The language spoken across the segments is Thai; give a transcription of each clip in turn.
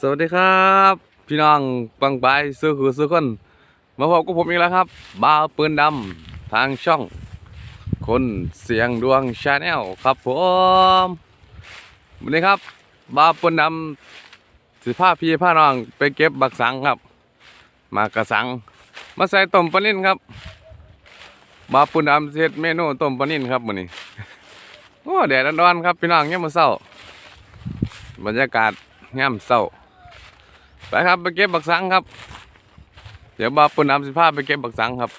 สวัสดีครับ พี่น้องปังไปซื้อคือซื้อคน มาพบกับผมอีกแล้วครับบ่าวปืนดำทางช่อง คนเสียงดวงชาแนลครับผมวันนี้ครับบ่าวปืนดำสิพาพี่พาน้องไปเก็บบักสังครับ มากระสัง มาใส่ต้มปลานิ่นครับบ่าวปืนดำเสิเฮ็ดเมนูต้มปลานิ่นครับวันนี้โอ้แดดร้อนๆครับพี่น้องเนี่ยมาเศร้าบรรยากาศง่ามเศร้า ไปครับไปเก็บบักสังครับ เดี๋ยวบาปุ่นน้ำสิพาไปเก็บบักสังครับ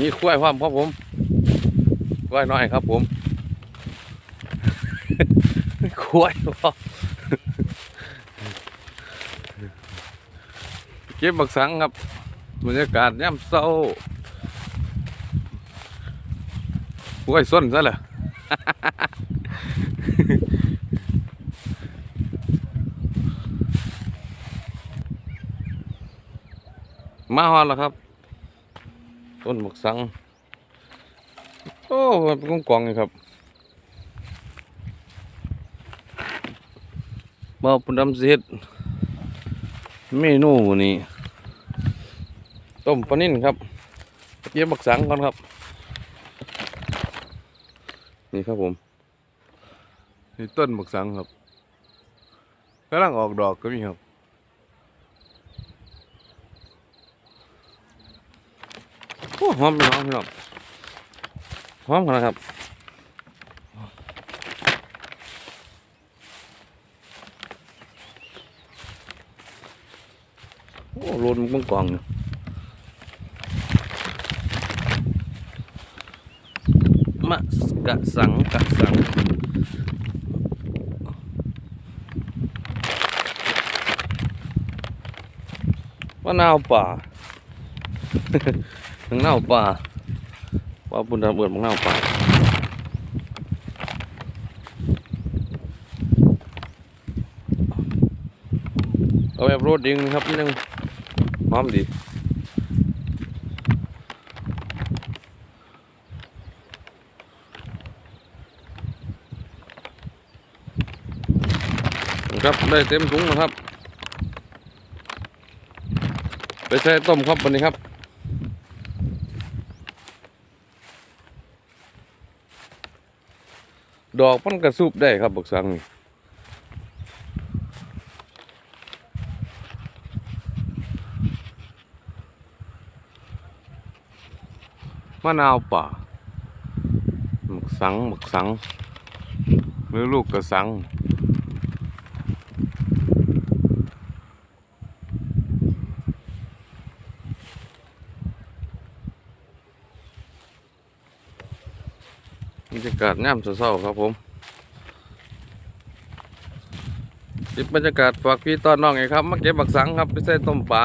นี่กล้วยความครับผมกล้วยน้อยครับผมกล้วยพร้อเก็บบักสังครับบรรยากาศย่ำเศร้ากล้วยส้นซะเลย มาฮอดแล้วครับ ต้นหมกสัง โอ้เป็นกองกองเลยครับมาปุ่นดำเสียดเมนูนี้ต้มปลานิ่นครับเก็บบักสังก่อนครับ นี่ครับผม นี่ต้นบักสังครับกำลังออกดอกก็มีครับ โอ้หอมพี่น้องพี่น้องหอมขนาดครับโอ้ลนมันกองๆอยู่มะกะสังกะสังะนาวป่ามังนาวป่าว่าบุญดำเบิดมังนาวป่าเอาแบบโรดดิงนะครับนี่นึงหอมดีครับได้เต็มถุงนะครับ ไปใส่ต้มครับวันนี้ครับดอกมันกระซุบได้ครับบักสังนี่มะนาวป่าหมึกสังหมึกสังหรือลูกกระสัง บรรยากาศงามเศร้าครับผมติดบรรยากาศฝากพี่ตอนน้องไงครับมาเก็บบักสังครับไปใส่ต้มปลา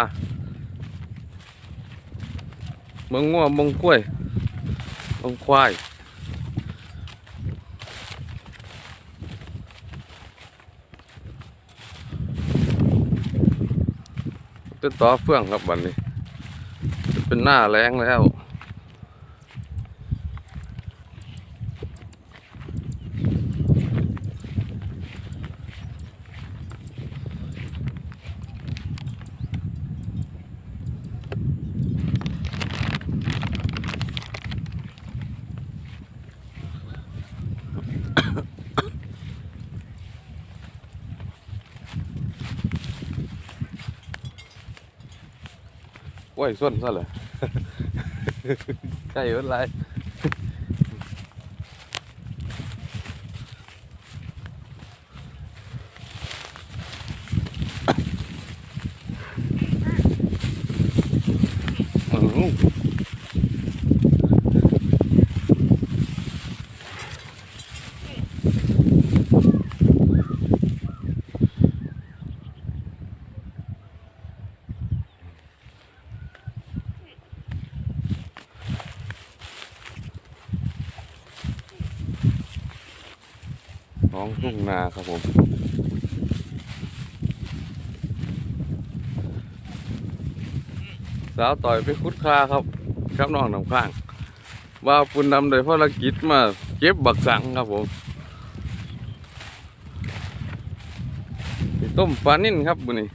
เมืองงัวมงกล้วยมงควายเป็นต่อเฟื่องครับวันนี้ เป็นหน้าแรงแล้ว ก ล้วยส้นซะเลยใช่เอิ้นไร ทุ่งนาครับผมสาวต่อยไปคุดคาครับครับน้องน้ำข้าง ว่าปุ่นดำโดยภารกิจมาเก็บบักสังครับผมต้มปลานิ่นครับบุนี่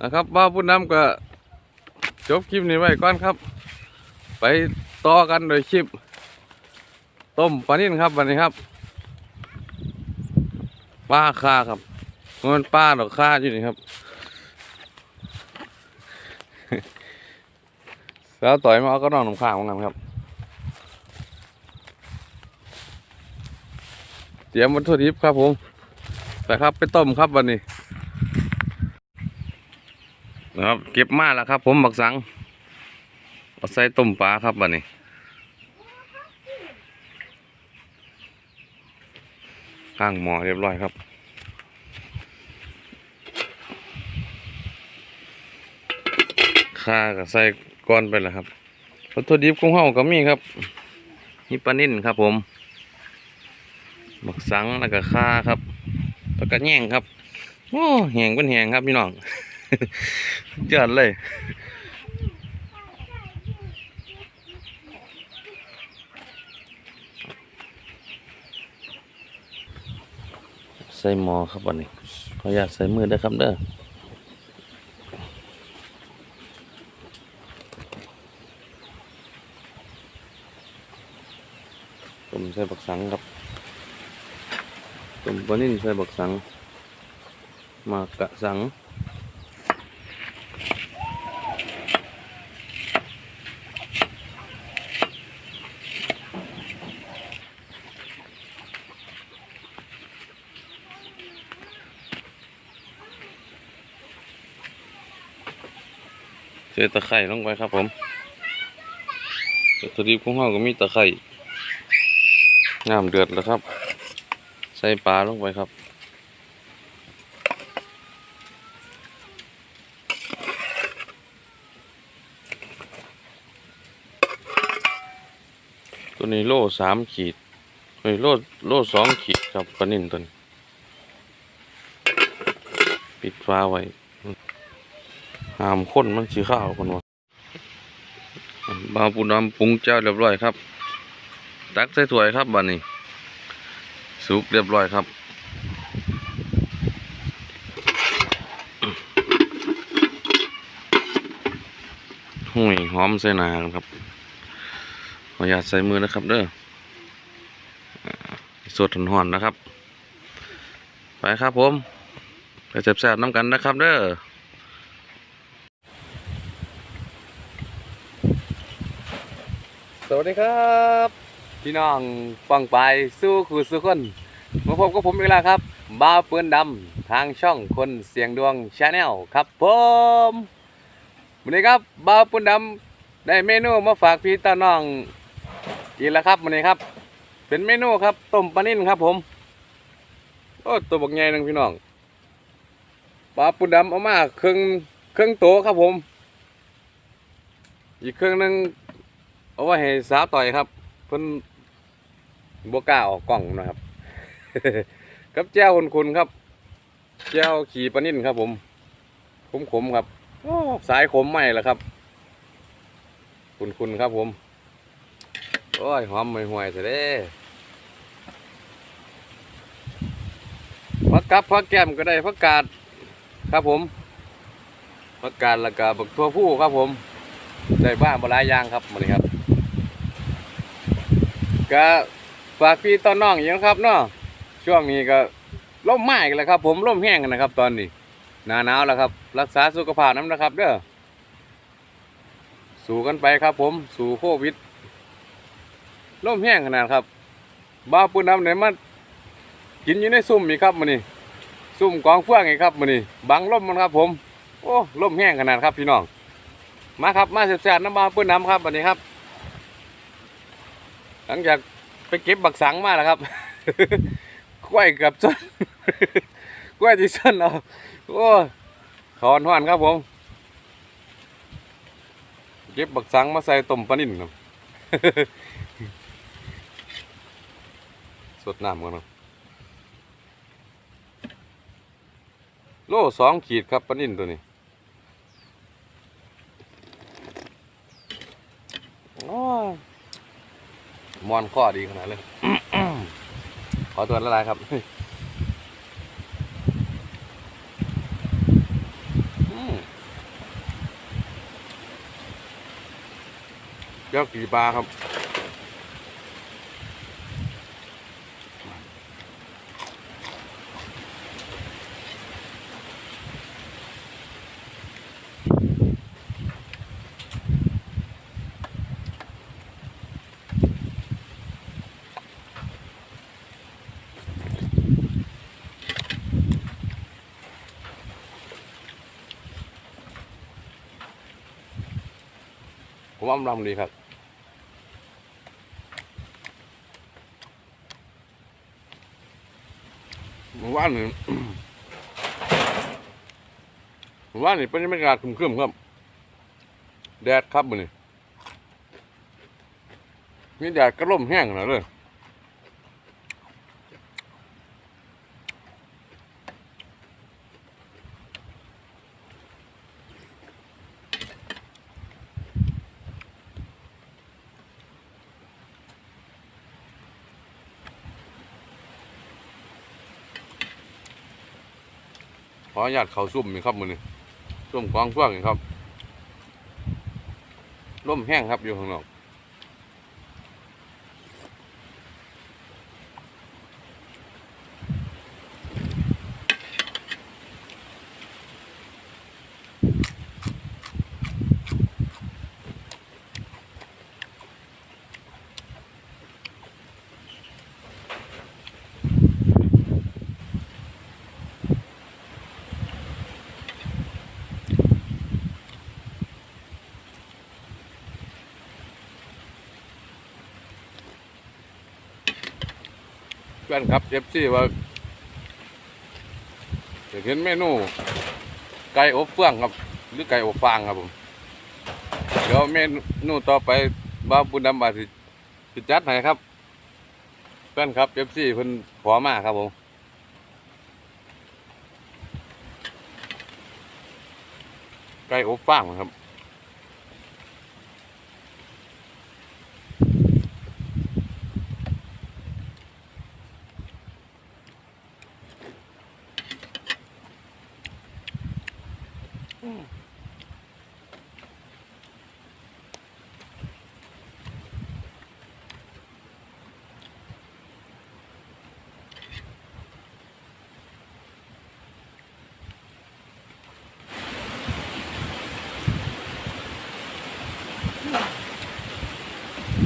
นะครับว่าปุ่นดำก็จบคลิปนี้ไว้ก่อนครับ ไป ต่อกันโดยคลิป ต้มปลานิ่นครับวันนี้ครับปลาคาครับมันปลาดอกคาอยู่นี่ครับแล้วต่อยมาเอาก็นอนหนุ่มข้างเหมือนกันครับ เตรียมวัตถุดิบครับผมไปครับไปต้มครับวันนี้นะครับ เก็บมาแล้วครับ ผมบักสัง เอาใส่ต้มปลาครับวันนี้ข้างหมอเรียบร้อยครับข้าก็ใส่ก้อนไปแล้วครับวัตถุดิบของเฮาก็มีครับนี่ปลานิ่นครับผมหมักสังแล้วก็ข้าครับแล้วก็แย่งครับโอ้แหงเป็นแหงครับพี่น้องเจิดเลย ใส่หมอครับวันนี้ขออยากใส่มือได้ครับเด้อต้มใส่บักสังครับต้มปลานิ่นใส่บักสัง มากกะสัง เจอตะไคร่ลงไปครับผมวัตถุดิบของเราก็มีตะไคร่น้ำเดือดแล้วครับ ใส่ปลาลงไปครับตัวนี้โล่สามขีดเฮ้ยโล่โล่สองขีดครับปลานิ่นตัวนี้ ปิดฟ้าไว้ หามข้นมันสีข้าวคนวะบาปูดำปรุงเจ้าเรียบร้อยครับ ตักใส่ถ้วยครับบัดนี้ สุกเรียบร้อยครับหุยหอมใส่หนาครับ ขออนุญาตใส่มือนะครับเด้อสดหอนๆนะครับ ไปครับผมไปแซ่บๆน้ำกันนะครับเด้อ สวัสดีครับ พี่น้องฟังไปสู้คู่สู้คนมาพบกับผมอีกแล้วครับบ้าปืนดำทางช่องคนเสียงดวงชาแนลครับผมวันนี้ครับบ้าปืนดำได้เมนูมาฝากพี่ตาน้องกินแล้วครับวันนี้ครับ เป็นเมนูครับต้มปลานิ่นครับผมโอ้ตัวบักใหญ่นึงพี่น้องบ้าปืนดำเอามาเครึ่องเครึ่องโตครับผม อีกเครึ่องหนึง เอาไว้ให้สาวต่อยครับ เพิ่นบกล้าออกกล้องนะครับกับแจ้วคุณคุณครับ แจ้วขี่ปลานิ่นครับ ผมขมขมครับสายขมใหม่ละครับ คุณคุณครับผม โอ้ยหอมห่วยๆเสียเด้พักกับพักแก้มก็ได้พักกาดครับผมพักกาดแล้วก็บักทั่วผู้ครับผม ได้บ้านบลายยางครับมาเลยครับ ก็ฝากพี่ต้อนน้องอย่างครับเนาะช่วงนี้ก็ล่มไม้กันแล้วครับ ผมล่มแห้งกันนะครับ ตอนนี้หนาหนาวแล้วครับ รักษาสุขภาพน้ำนะครับ เด้อสู้กันไปครับ ผมสู่โควิดล่มแห้งขนาดครับบ้าปูน้ำไหนมากินอยู่ในซุ่มอีกครับมันนี่ซุ่มกองเฟื่องอีกครับมันนี่บังล่มมันครับ ผม โอ้ล่มแห้งขนาดครับพี่น้องมาครับมาแซ่บๆน้ำบ้าปืนน้ำครับวันนี้ครับ หลังจากไปเก็บบักสังมาแล้วครับ กล้วยกับจนกล้วยที่ส้นเอาโอ้ขอนหวานครับผม เก็บบักสังมาใส่ต้มปลานิ่นครับสดน้ำกันเนาะโลสองขีดครับปลานิ่นตัวนี้โอ้ มอนข้อดีขนาดเลย ขอตัวละลายครับเจ้ากี่ปลาครับ ผมว่ามันรำดีครับผมว่านี่ว่านี่เป็นบรรยากาศครึมๆครับ แดดครับมันนี่มีแดดกระล่มแห้งนะเลย ขออนุญาตเขาซุ่มนี่ครับมือนี่ซุ่มกองช่วงนี่ครับร่มแห้งครับอยู่ข้างนอก นครับเอฟซีว่าอยากเห็นเมนูไก่อบเฟื่องครับ หรือไก่อบฟางครับผมเดี๋ยวเมนูต่อไปบ้าวปุณดำบาสิสิจัดให้ครับแฟนครับเอฟซีเพิ่นขอมาครับผมไก่อบฟางครับ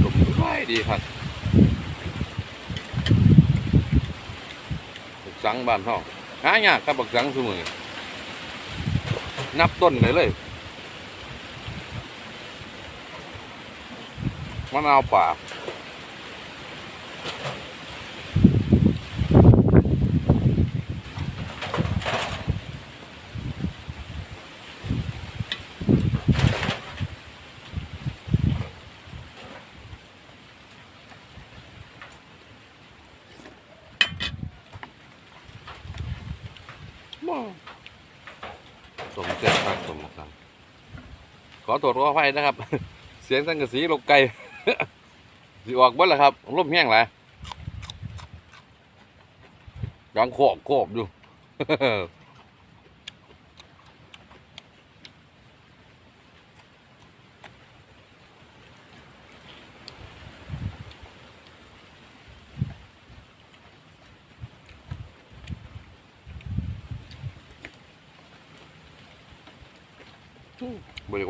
สมร้อย ดีครับบักสังบ้านห้องหายากครับบักสังสมือนับต้นเลยเลยมะนาวป่า สมเจ็ดครับสมบักสังขอโทษขออภัยนะครับ เสียงสังกะสีลกไก่สีออกเบิ้ลละครับลมแห้งหลายยังโคบโคบอยู่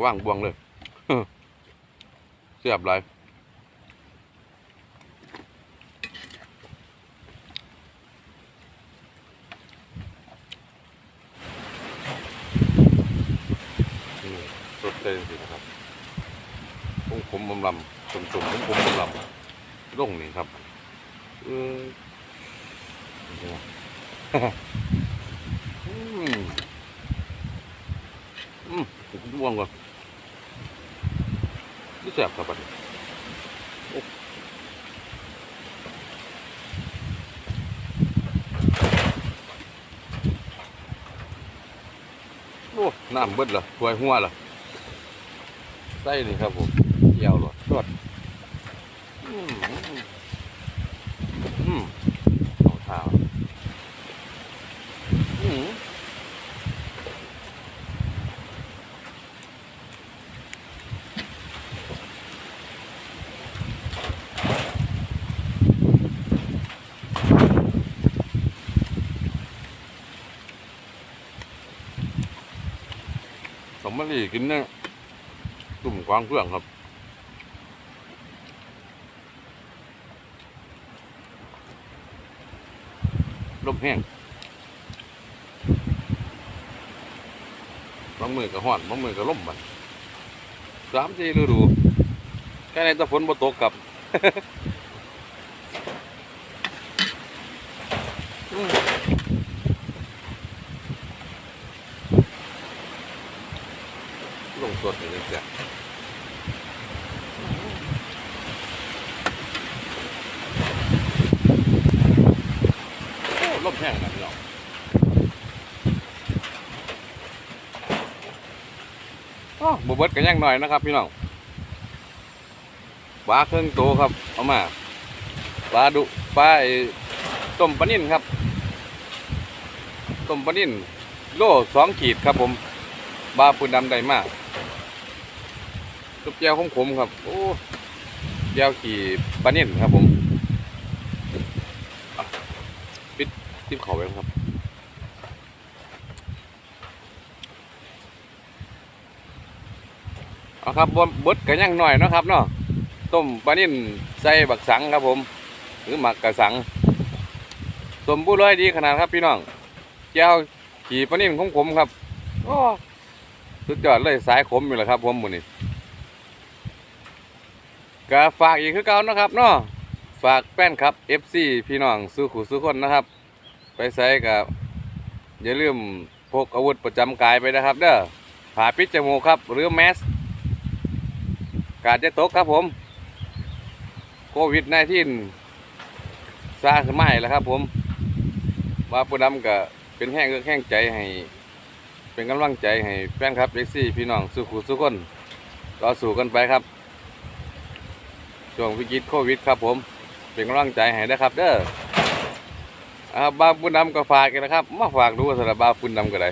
ว่างบวงเลยเสียบไรสดเลยสินะครับผงผมบำลำสมสมผงผมบำลำร่งนี่ครับเอออืมอืมผมร่วงก่อน นี่แสบครับบัดนี้โอ้น้ำเบิดเหรอถวยหัวเหรอใส่นี่ครับผมเกี่ยวหลอดทอดอืมอืมอืมเอา มะลิกินเนี่ยตุ่มกวางเครื่องครับลมแห้งบางมือก็ห้อนบางมือก็ล่มมันสามสี่ฤดูแค่ในตะฝนบ่ตกกับ อืม ลงสดเลยจ้ะโอ้ลมแห้งนะพี่น้องอ๋อบเบิดกันยังหน่อยนะครับ พี่น้องปลาเครื่องโตครับ เอามาปลาดุปลาต้มปลานิ่นครับต้มปลานิ่นโลสองขีดครับผม บาปืนดำได้มาก ตุ๊บแก้วขมครับ โอ้แก้วขี่ปลาเน่นครับผมปิดติบเขาไว้ครับเอาครับบเบดกันยังหน่อยนะครับเนาะต้มปลานิ่นใส่บักสังครับผม หรือหมักกระสังสมบูรณ์เลยดีขนาดครับพี่น้องแก้วขี่ปลานิ่นของผมครับโอ้สุดยอดเลยสายขมอยู่แหละครับผมมือนี้ ก็ฝากอีกคือเก่านะครับเนาะฝากแป้นครับ FC พี่น้องสู้ขู่สู้คนนะครับ ไปใส่กับอย่าลืมพกอาวุธประจำกายไปนะครับ เด้อผ่าปิดจมูกครับ หรือแมสกาดจะตกครับผมโควิด -19 ซาขึ้นมาแล้วครับ ผมว่าผู้นำก็เป็นแห้งเอื้อแห้งใจให้ เป็นกำลังใจให้แฟนครับเอ็กซี่พี่น้องสู้ขู่สู้คนต่อสู้กันไปครับ ช่วงวิกฤตโควิดครับผม เป็นกำลังใจให้นะครับ เด้อาบาปุ่นำก็ฝากกันนะครับ มาฝากดูสำหรับบาปุ่นำก็ได้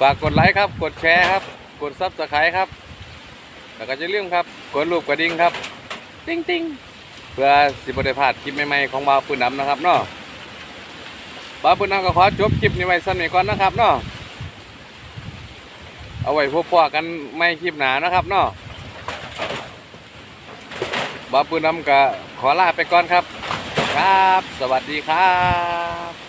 ฝากกดไลค์ครับ กดแชร์ครับ กดซับสไครต์ครับ แล้วก็จะเรื่องครับ กดรูปกระดิ่งครับ ติ้งติ้งเพื่อสิบได้พลาดคลิปใหม่ๆของบาปุ่นำนะครับเนาะบาปุ่นำก็ขอจบคลิปนี้ไว้สั้นนี้ก่อนนะครับเนาะเอาไว้พบพอกันไม่คลิปหนานะครับเนาะ บาปืนน้ำกะขอลาไปก่อนครับ ครับ สวัสดีครับ